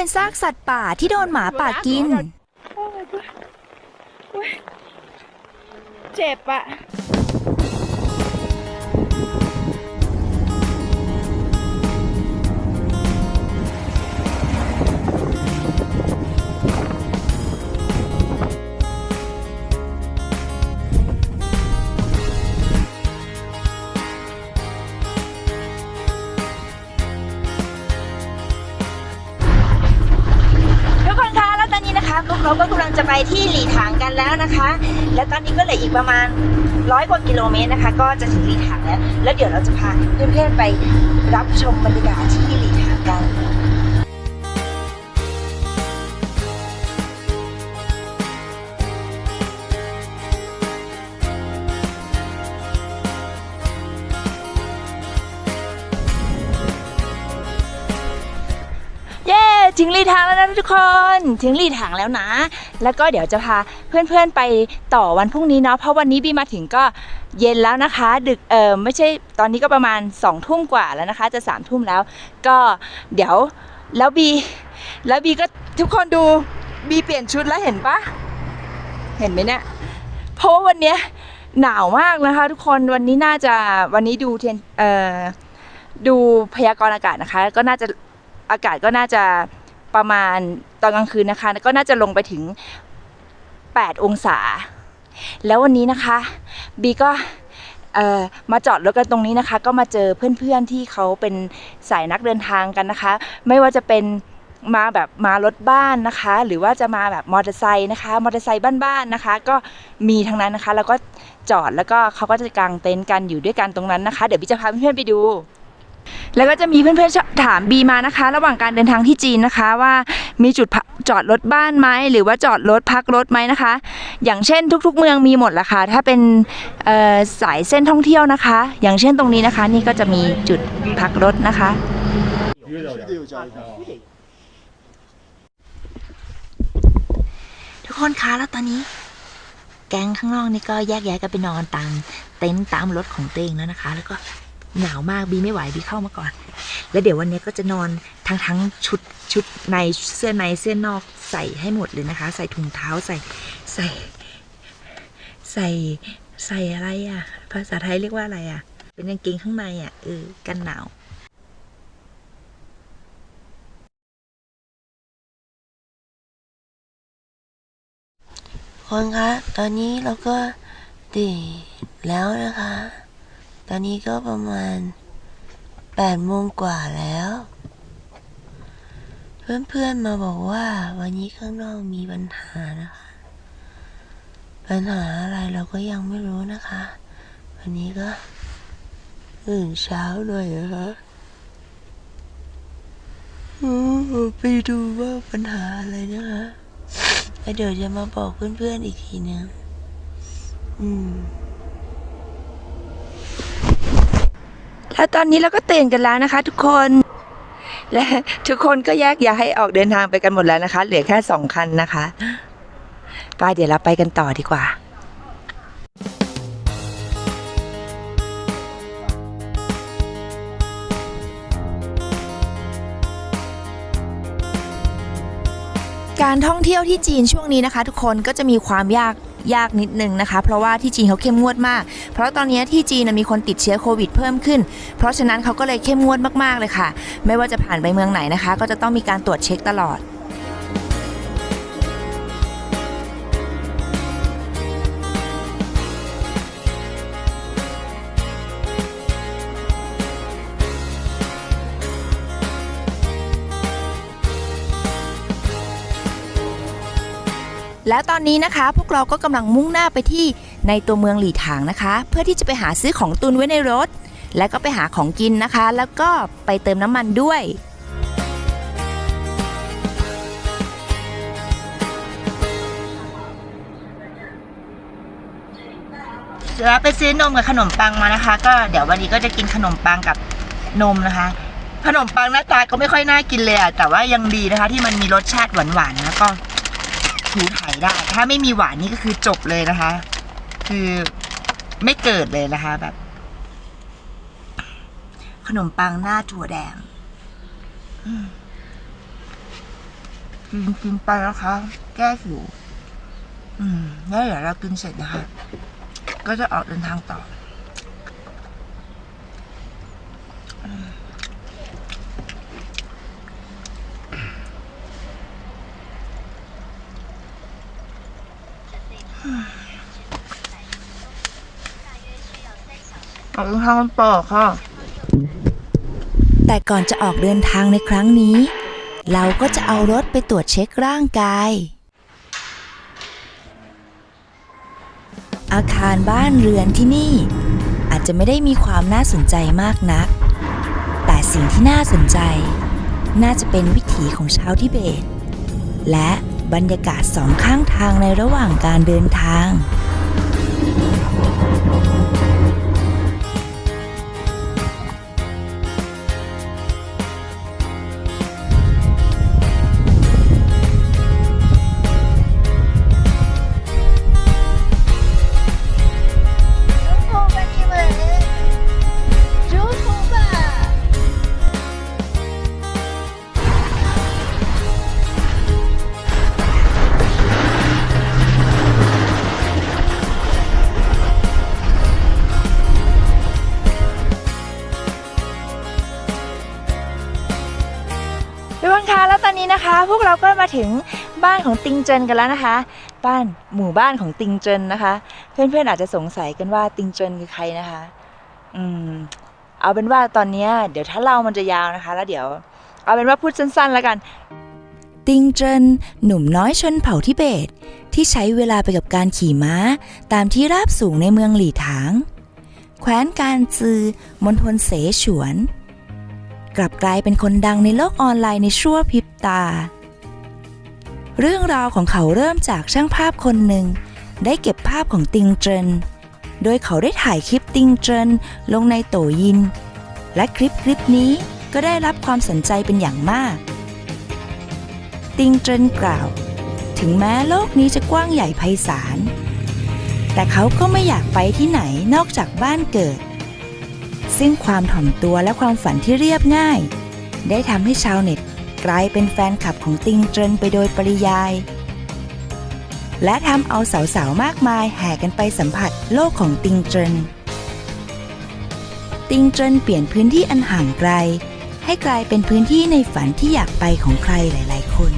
เป็นซากสัตว์ป่าที่โดนหมาป่ากิน เจ็บอะ พวกเราก็กำลังจะไปที่หลีถางกันแล้วนะคะ แล้วตอนนี้ก็เหลืออีกประมาณร้อยกว่ากิโลเมตรนะคะ ก็จะถึงหลีถางแล้ว แล้วเดี๋ยวเราจะพาเพื่อนๆไปรับชมบรรยากาศที่หลี ลีทางแล้วนะทุกคน ถึงลีทางแล้วนะ แล้วก็เดี๋ยวจะพาเพื่อนๆไปต่อวันพรุ่งนี้เนาะเพราะวันนี้บีมาถึงก็เย็นแล้วนะคะ ดึกเออไม่ใช่ตอนนี้ก็ประมาณ2องทุ่มกว่าแล้วนะคะ จะ3ามทุ่มแล้ว ก็เดี๋ยวแล้วบี แล้วบีก็ทุกคนดูบีเปลี่ยนชุดแล้วเห็นปะเห็นไหมเนี่ยเพราะว่าวันเนี้ยหนาวมากนะคะ ทุกคนวันนี้น่าจะวันนี้ดูเทนเอ่อดูพยากรณ์อากาศนะคะ ก็น่าจะอากาศก็น่าจะ ประมาณตอนกลางคืนนะคะ ก็น่าจะลงไปถึง 8 องศา แล้ววันนี้นะคะ บีก็มาจอดรถกันตรงนี้นะคะ ก็มาเจอเพื่อนๆที่เขาเป็นสายนักเดินทางกันนะคะ ไม่ว่าจะเป็นมาแบบมารถบ้านนะคะ หรือว่าจะมาแบบมอเตอร์ไซค์นะคะมอเตอร์ไซค์บ้านๆนะคะ ก็มีทั้งนั้นนะคะ แล้วก็จอดแล้วก็เขาก็จะกางเต็นท์กันอยู่ด้วยกันตรงนั้นนะคะ เดี๋ยวบีจะพาเพื่อนๆไปดู แล้วก็จะมีเพื่อนๆถามบีมานะคะ ระหว่างการเดินทางที่จีนนะคะว่ามีจุดจอดรถบ้านไหมหรือว่าจอดรถพักรถไหมนะคะ อย่างเช่นทุก ๆ เมืองมีหมดละค่ะถ้าเป็นสายเส้นท่องเที่ยวนะคะ อย่างเช่นตรงนี้นะคะ นี่ก็จะมีจุดพักรถนะคะทุกคนคะแล้วตอนนี้ แก๊งข้างนอกนี่ก็แยกย้ายกันไปนอนตามเต็นท์ตามรถของตัวเองแล้วนะคะ แล้วก็ หนาวมากบีไม่ไหวบีเข้ามาก่อน แล้วเดี๋ยววันนี้ก็จะนอนทั้งทั้งชุดชุดในเสื้อในเสื้อนอกใส่ให้หมดเลยนะคะ ใส่ถุงเท้าใส่ใส่ใส่ใส่อะไรอะ ภาษาไทยเรียกว่าอะไรอะ เป็นกางเกงข้างในอะเออกันหนาวคนคะ ตอนนี้เราก็ตื่นแล้วนะคะ ตอนนี้ก็ประมาณแปดโมงกว่าแล้ว เพื่อนๆมาบอกว่าวันนี้ข้างนอกมีปัญหานะคะ ปัญหาอะไรเราก็ยังไม่รู้นะคะ วันนี้ก็ตื่นเช้าหน่อยนะคะไปดูว่าปัญหาอะไรนะคะแล้วเดี๋ยวจะมาบอกเพื่อนๆอีกทีนึงอืม แล้วตอนนี้เราก็ตื่นกันแล้วนะคะ ทุกคน และทุกคนก็แยกย้ายออกเดินทางไปกันหมดแล้วนะคะ เหลือแค่สองคันนะคะไปเดี๋ยวเราไปกันต่อดีกว่าการท่องเที่ยวที่จีนช่วงนี้นะคะ ทุกคนก็จะมีความยาก ยากนิดนึงนะคะ เพราะว่าที่จีนเขาเข้มงวดมาก เพราะตอนนี้ที่จีนมีคนติดเชื้อโควิดเพิ่มขึ้น เพราะฉะนั้นเขาก็เลยเข้มงวดมากๆเลยค่ะ ไม่ว่าจะผ่านไปเมืองไหนนะคะ ก็จะต้องมีการตรวจเช็คตลอด แล้วตอนนี้นะคะพวกเราก็กำลังมุ่งหน้าไปที่ในตัวเมืองหลี่ถางนะคะ เพื่อที่จะไปหาซื้อของตุนไว้ในรถ แล้วก็ไปหาของกินนะคะ แล้วก็ไปเติมน้ำมันด้วยเสือไปซื้อนมกับขนมปังมานะคะ ก็เดี๋ยววันนี้ก็จะกินขนมปังกับนมนะคะ ขนมปังหน้าตาก็ไม่ค่อยน่ากินเลยอะแต่ว่ายังดีนะคะ ที่มันมีรสชาติหวานๆแล้วก็ ถูถ่ายได้ ถ้าไม่มีหวานนี่ก็คือจบเลยนะคะ คือไม่เกิดเลยนะคะแบบ ขนมปังหน้าถั่วแดงกินกินไปนะคะ แก้หิว อืมแล้วเดี๋ยวเรากินเสร็จนะคะ ก็จะออกเดินทางต่อ ออกทางต่อค่ะ แต่ก่อนจะออกเดินทางในครั้งนี้ เราก็จะเอารถไปตรวจเช็คร่างกาย อาคารบ้านเรือนที่นี่ อาจจะไม่ได้มีความน่าสนใจมากนัก แต่สิ่งที่น่าสนใจ น่าจะเป็นวิถีของชาวทิเบต และ บรรยากาศสองข้างทางในระหว่างการเดินทาง พวกเราก็มาถึงบ้านของติงเจินกันแล้วนะคะ บ้านหมู่บ้านของติงเจินนะคะ เพื่อนๆอาจจะสงสัยกันว่าติงเจินคือใครนะคะ อืม เอาเป็นว่าตอนนี้เดี๋ยวถ้าเรามันจะยาวนะคะ แล้วเดี๋ยว เอาเป็นว่าพูดสั้นๆแล้วกัน ติงเจินหนุ่มน้อยชนเผ่าทิเบต ที่ใช้เวลาไปกับการขี่ม้า ตามที่ราบสูงในเมืองหลี่ถาง แคว้นการซือมณฑลเสฉวน กลับกลายเป็นคนดังในโลกออนไลน์ในชั่วพริบตา เรื่องราวของเขาเริ่มจากช่างภาพคนหนึ่ง ได้เก็บภาพของติงเจิน โดยเขาได้ถ่ายคลิปติงเจินลงในโตยิน และคลิปคลิปนี้ก็ได้รับความสนใจเป็นอย่างมาก ติงเจินกล่าว ถึงแม้โลกนี้จะกว้างใหญ่ไพศาล แต่เขาก็ไม่อยากไปที่ไหนนอกจากบ้านเกิด ซึ่งความถ่อมตัวและความฝันที่เรียบง่าย ได้ทำให้ชาวเน็ตกลายเป็นแฟนคลับของติงเจินไปโดยปริยาย และทำเอาสาวๆ มากมายแห่กันไปสัมผัสโลกของติงเจิน ติงเจินเปลี่ยนพื้นที่อันห่างไกล ให้กลายเป็นพื้นที่ในฝันที่อยากไปของใครหลาย ๆ คน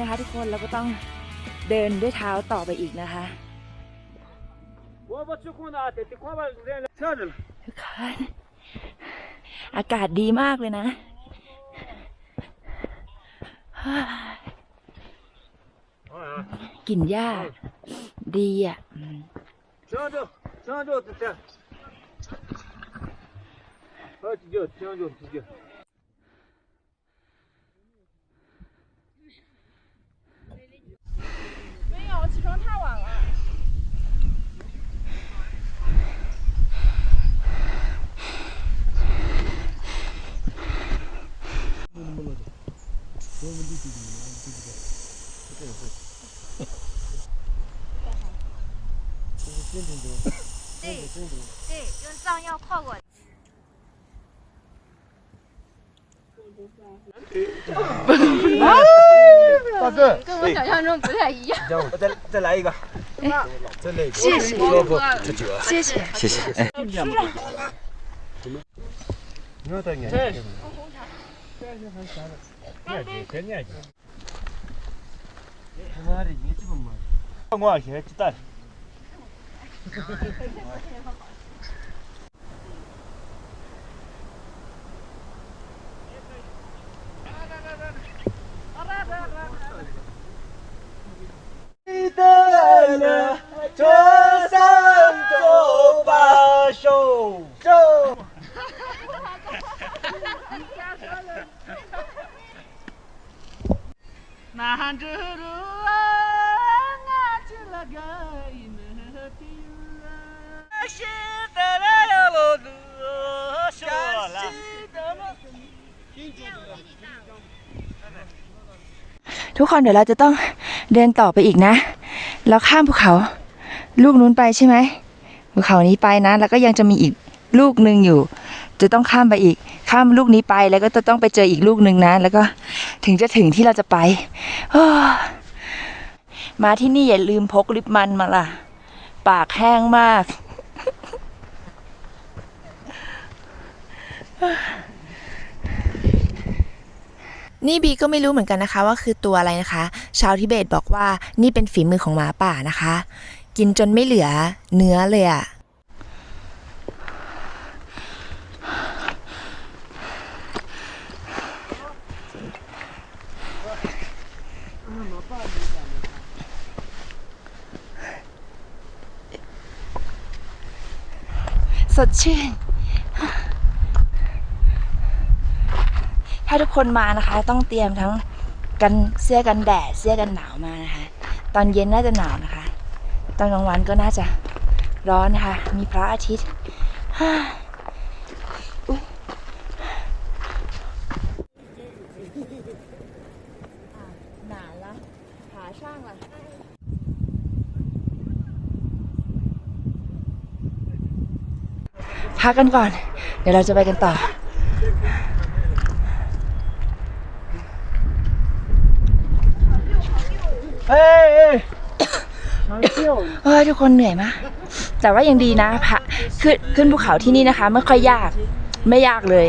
นั่งมอเตอร์ไซค์นะคะทุกคนเราก็ต้องเดินด้วยเท้าต่อไปอีกนะคะทุกคนอากาศดีมากเลยนะกลิ่นหญ้า ดีอะ 我起床太晚了。对，用藏药泡过。跟我想象中不太一样，再再来一个，谢谢，谢谢，谢谢，谢谢。你的这三九八收收那个一门是的来来来我给你当 เดินต่อไปอีกนะเราข้ามภูเขา ลูกนู้นไปใช่ไหมภูเขานี้ไปนะ แล้วก็ยังจะมีอีกลูกหนึ่งอยู่ จะต้องข้ามไปอีก ข้ามลูกนี้ไปแล้วก็จะต้องไปเจออีกลูกหนึ่งนะ แล้วก็ถึงจะถึงที่เราจะไปมาที่นี่อย่าลืมพกลิปมันมาล่ะ ปากแห้งมาก นี่บีก็ไม่รู้เหมือนกันนะคะว่าคือตัวอะไรนะคะ ชาวทิเบตบอกว่านี่เป็นฝีมือของหมาป่านะคะ กินจนไม่เหลือเนื้อเลยอะสดชื่นาทุกคนมานะคะ ต้องเตรียมทั้งกันเสื้อกันแดดเสื้อกันหนาวมานะคะ ตอนเย็นน่าจะหนาวนะคะ ตอนกลางวันก็น่าจะร้อนนะคะ มีพระอาทิตย์ฮ่าอุ๊ยหนาวละผาช่างละพักกันก่อน เดี๋ยวเราจะไปกันต่อ ยทุกคนเหนื่อยมากแต่ว่ายังดีนะพะขึ้นขึ้นภูเขาที่นี่นะคะ ไม่ค่อยยากไม่ยากเลย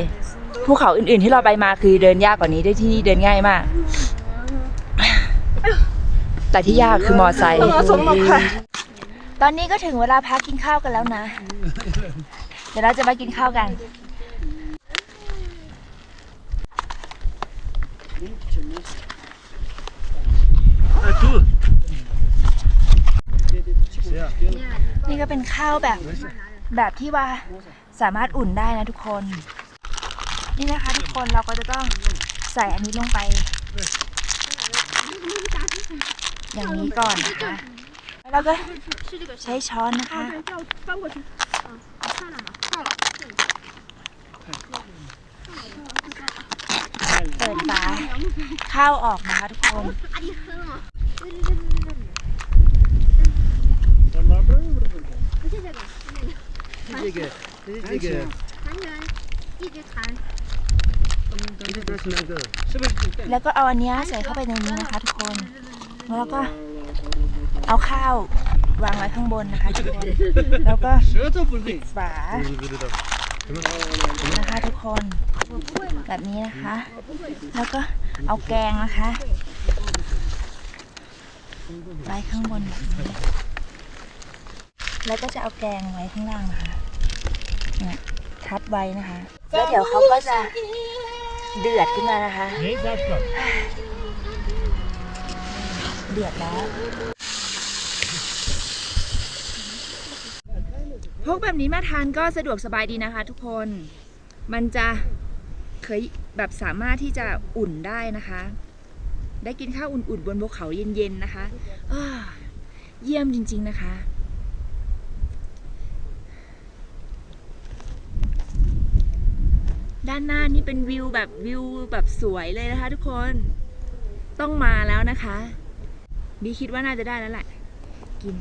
ภูเขาอื่นๆที่เราไปมาคือเดินยากกว่านี้ได้ที่นี่เดินง่ายมาก แต่ที่ยากคือมอไซค์ตอนนี้ก็ถึงเวลาพักกินข้าวกันแล้วนะ เดี๋ยวเราจะมากินข้าวกัน นี่ก็เป็นข้าวแบบแบบที่ว่าสามารถอุ่นได้นะทุกคน นี่นะคะทุกคนเราก็จะต้องใส่อันนี้ลงไป อย่างนี้ก่อนนะคะแล้วก็ใช้ช้อนนะคะเปิดฝาข้าวออกนะคะทุกคน 这个，这个，团员一直弹。这个是那个，是不是？ แล้วก็เอาอันเนี้ยใส่เข้าไปในนี้นะคะ ทุกคน แล้วก็เอาข้าววางไว้ข้างบนนะคะทุกคน แล้วก็ 舌头不对。 ฝา 不知道。 นะคะทุกคน แบบนี้นะคะ แล้วก็เอาแกงนะคะ ไว้ข้างบนแบบนี้ แล้วก็จะเอาแกงไว้ข้างล่างนะคะเนี่ยทับไว้นะคะ แล้วเดี๋ยวเขาก็จะเดือดขึ้นมานะคะ เดือดแล้วพกแบบนี้มาทานก็สะดวกสบายดีนะคะ ทุกคน มันจะเคยแบบสามารถที่จะอุ่นได้นะคะ ได้กินข้าวอุ่นๆบนภูเขาเย็นๆนะคะเยี่ยมจริงๆนะคะานหน้านี่เป็นวิวแบบวิวแบบสวยเลยนะคะ ทุกคนต้องมาแล้วนะคะบีคิดว่าน่าจะได้แล้วแหละกิน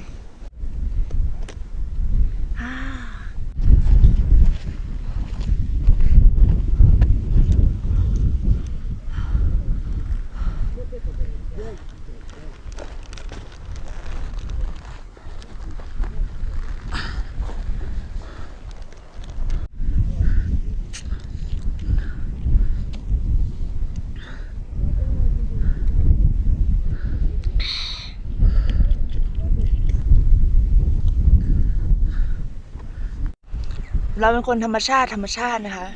เราเป็นคนธรรมชาติธรรมชาตินะคะ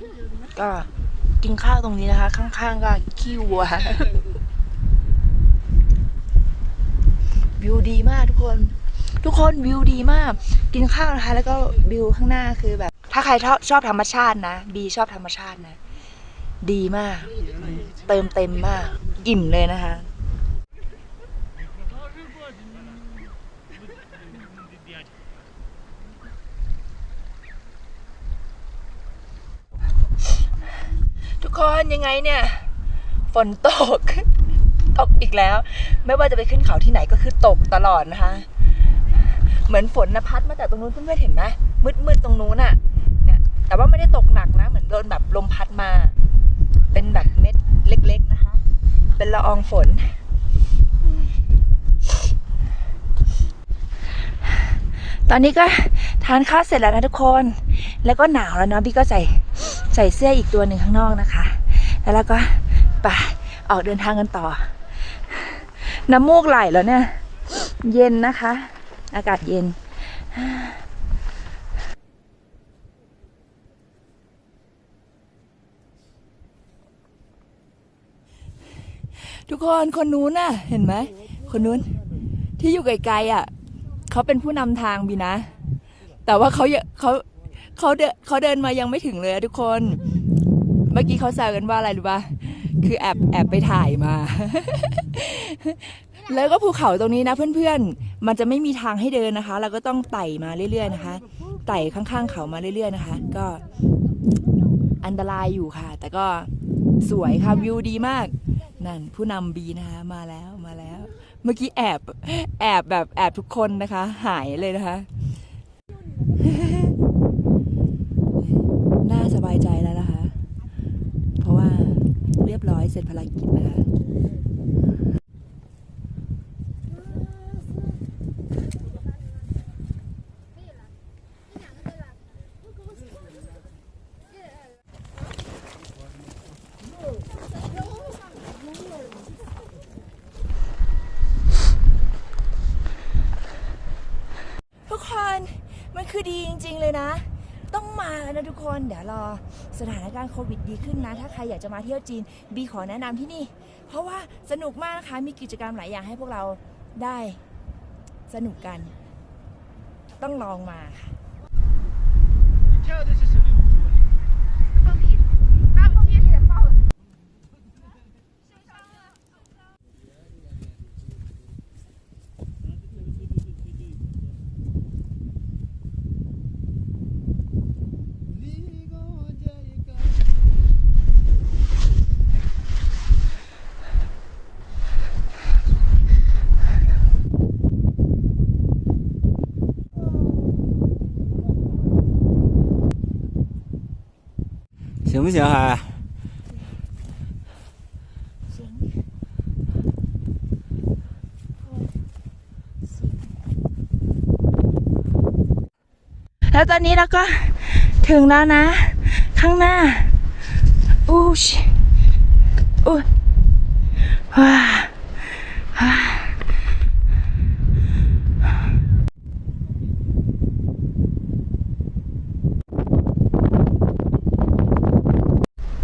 ก็กินข้าวตรงนี้นะคะ ข้างๆก็ขี้วัววิวดีมากทุกคน ทุกคนวิวดีมาก กินข้าวนะคะ แล้วก็วิวข้างหน้าคือแบบ ถ้าใครชอบชอบธรรมชาตินะบีชอบธรรมชาตินะ ดีมาก เติมเต็มมาก อิ่มเลยนะคะ ทุกคนยังไงเนี่ย ฝนตก ตกอีกแล้ว ไม่ว่าจะไปขึ้นเขาที่ไหนก็คือตกตลอดนะคะ เหมือนฝนนะพัดมาจากตรงนู้นเพื่อนๆเห็นไหมมืดๆตรงนู้นน่ะเนี่ยแต่ว่าไม่ได้ตกหนักนะ เหมือนโดนแบบลมพัดมา เป็นแบบเม็ดเล็ก ๆนะคะ เป็นละอองฝนตอนนี้ก็ทานข้าวเสร็จแล้วนะทุกคน แล้วก็หนาวแล้วเนาะพี่ก็ใส่ ใส่เสื้ออีกตัวหนึ่งข้างนอกนะคะ แล้วเราก็ไปออกเดินทางกันต่อ น้ำมูกไหลแล้วเนี่ย เย็นนะคะ อากาศเย็นทุกคนคนนู้นน่ะ เห็นไหม คนนู้น ที่อยู่ไกลๆอะ เขาเป็นผู้นำทางบีนะ แต่ว่าเขาเขา เขาเดินเขาเดินมายังไม่ถึงเลยอะทุกคน เมื่อกี้เขาแซวกันว่าอะไรรู้ป่ะคือแอบแอบไปถ่ายมา แล้วก็ภูเขาตรงนี้นะเพื่อนๆ มันจะไม่มีทางให้เดินนะคะ เราก็ต้องไต่มาเรื่อยๆนะคะ ไต่ข้างๆเขามาเรื่อยๆนะคะ ก็อันตรายอยู่ค่ะ แต่ก็สวยค่ะวิวดีมาก นั่นผู้นำบีนะคะมาแล้วมาแล้ว เมื่อกี้แอบแอบแบบแอบทุกคนนะคะ หายเลยนะคะ น่าสบายใจแล้วนะคะ เพราะว่า เสร็จภารกิจนะคะทุกคนมันคือดีจริง ๆ เลยนะ มาแล้วนะทุกคนเดี๋ยวรอสถานการณ์โควิดดีขึ้นนะ ถ้าใครอยากจะมาเที่ยวจีนบีขอแนะนำที่นี่ เพราะว่าสนุกมากนะคะมีกิจกรรมหลายอย่างให้พวกเราได้สนุกกัน ต้องลองมาค่ะ เสียหาแล้วตอนนี้เราก็ถึงแล้วนะ ข้างหน้า อู้ชอู้ว้า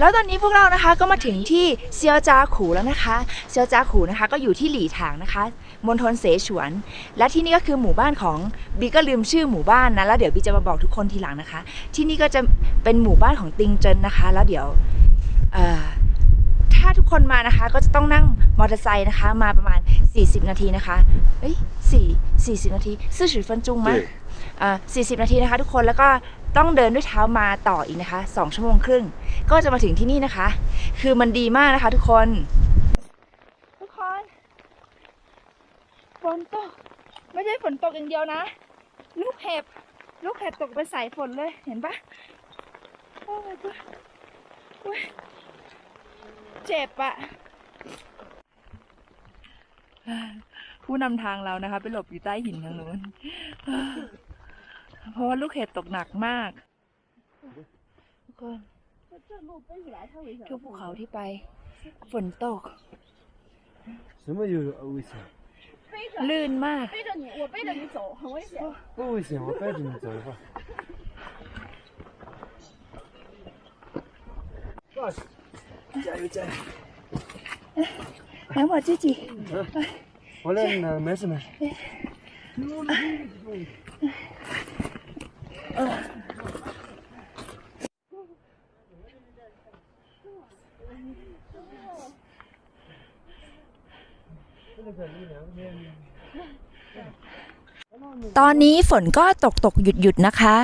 แล้วตอนนี้พวกเรานะคะก็มาถึงที่เซียวจาขูแล้วนะคะ เซียวจาขูนะคะก็อยู่ที่หลี่ถางนะคะมณฑลเสฉวน และที่นี่ก็คือหมู่บ้านของบีก็ลืมชื่อหมู่บ้านนะแล้วเดี๋ยวบีจะมาบอกทุกคนทีหลังนะคะ ที่นี่ก็จะเป็นหมู่บ้านของติงเจินนะคะ แล้วเดี๋ยวเอ่อถ้าทุกคนมานะคะก็จะต้องนั่งมอเตอร์ไซค์นะคะมาประมาณ 40 นาทีนะคะเอ้ยสี่40นาทีซื่อฉือฟันจุงมั้ยอ่า40นาทีนะคะทุกคนแล้วก็ ต้องเดินด้วยเท้ามาต่ออีกนะคะ 2 ชั่วโมงครึ่ง ก็จะมาถึงที่นี่นะคะ คือมันดีมากนะคะทุกคน ทุกคนฝนตก ไม่ใช่ฝนตกอย่างเดียวนะ ลูกเห็บ ลูกเห็บตกไปใส่ฝนเลยเห็นปะโอ้ยเจ็บอะผู้นำทางเรานะคะ ไปหลบอยู่ใต้หินทางนู้น เพราะว่าลูกเห็บตกหนักมาก ทุกคน ทุกภูเขาที่ไป ฝนตก 什么有危险？ ลื่นมาก 背着你，我背着你走，很危险。不危险，我带着你走一会儿。 加油加油！来我自己。我来呢，没事没事。 ตอนนี้ฝนก็ตกตกหยุดหยุดนะคะ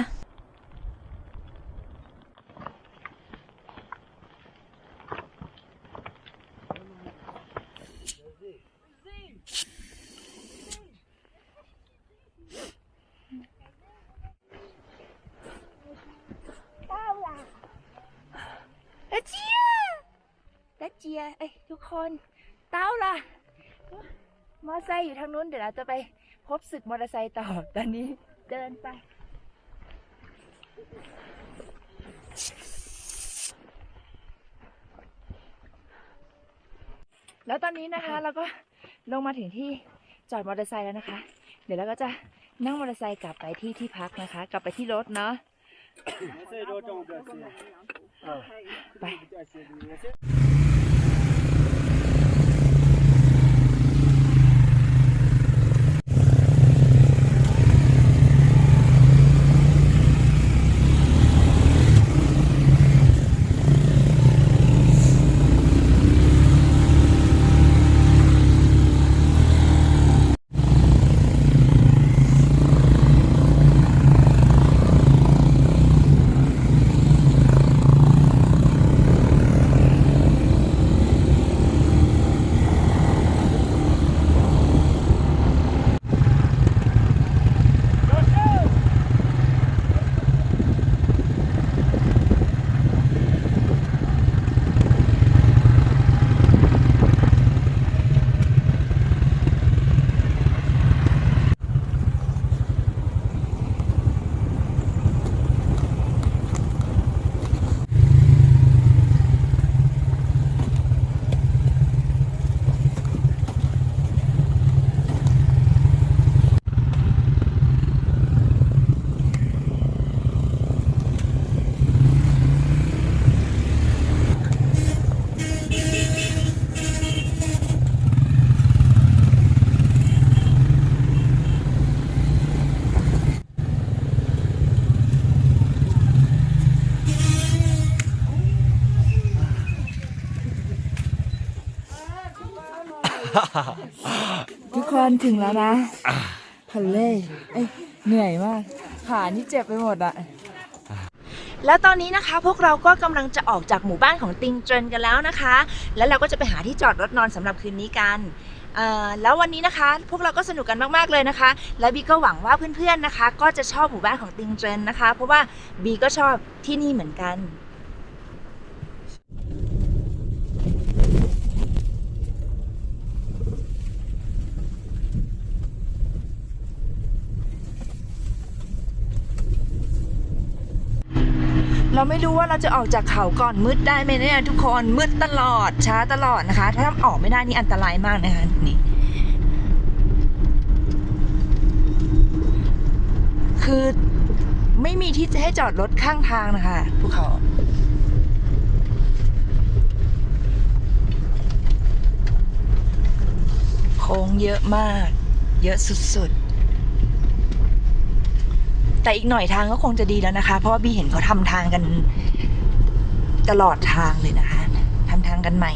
อยู่ทางนู้นเดี๋ยวเราจะไปพบศึกมอเตอร์ไซค์ต่อ ตอนนี้เดินไป แล้วตอนนี้นะคะเราก็ลงมาถึงที่จอดมอเตอร์ไซค์แล้วนะคะ เดี๋ยวเราก็จะนั่งมอเตอร์ไซค์กลับไปที่ที่พักนะคะ กลับไปที่รถเนาะไป ทุกคนถึงแล้วนะพันเล่เอ้ยเหนื่อยมากขานี่เจ็บไปหมดอะแล้วตอนนี้นะคะพวกเราก็กำลังจะออกจากหมู่บ้านของติงเจินกันแล้วนะคะ แล้วเราก็จะไปหาที่จอดรถนอนสำหรับคืนนี้กันเอ่อแล้ววันนี้นะคะ พวกเราก็สนุกกันมากๆเลยนะคะ และบีก็หวังว่าเพื่อนๆนะคะ ก็จะชอบหมู่บ้านของติงเจินนะคะ เพราะว่าบีก็ชอบที่นี่เหมือนกัน เราไม่รู้ว่าเราจะออกจากเขาก่อนมืดได้ไหมเนี่ยทุกคนมืดตลอดช้าตลอดนะคะ ถ้าออกไม่ได้นี่อันตรายมากนะคะนี่คือไม่มีที่จะให้จอดรถข้างทางนะคะภูเขาโค้งเยอะมาก เยอะสุดๆ แต่อีกหน่อยทางก็คงจะดีแล้วนะคะ เพราะว่าบีเห็นเขาทำทางกันตลอดทางเลยนะคะทำทางกันใหม่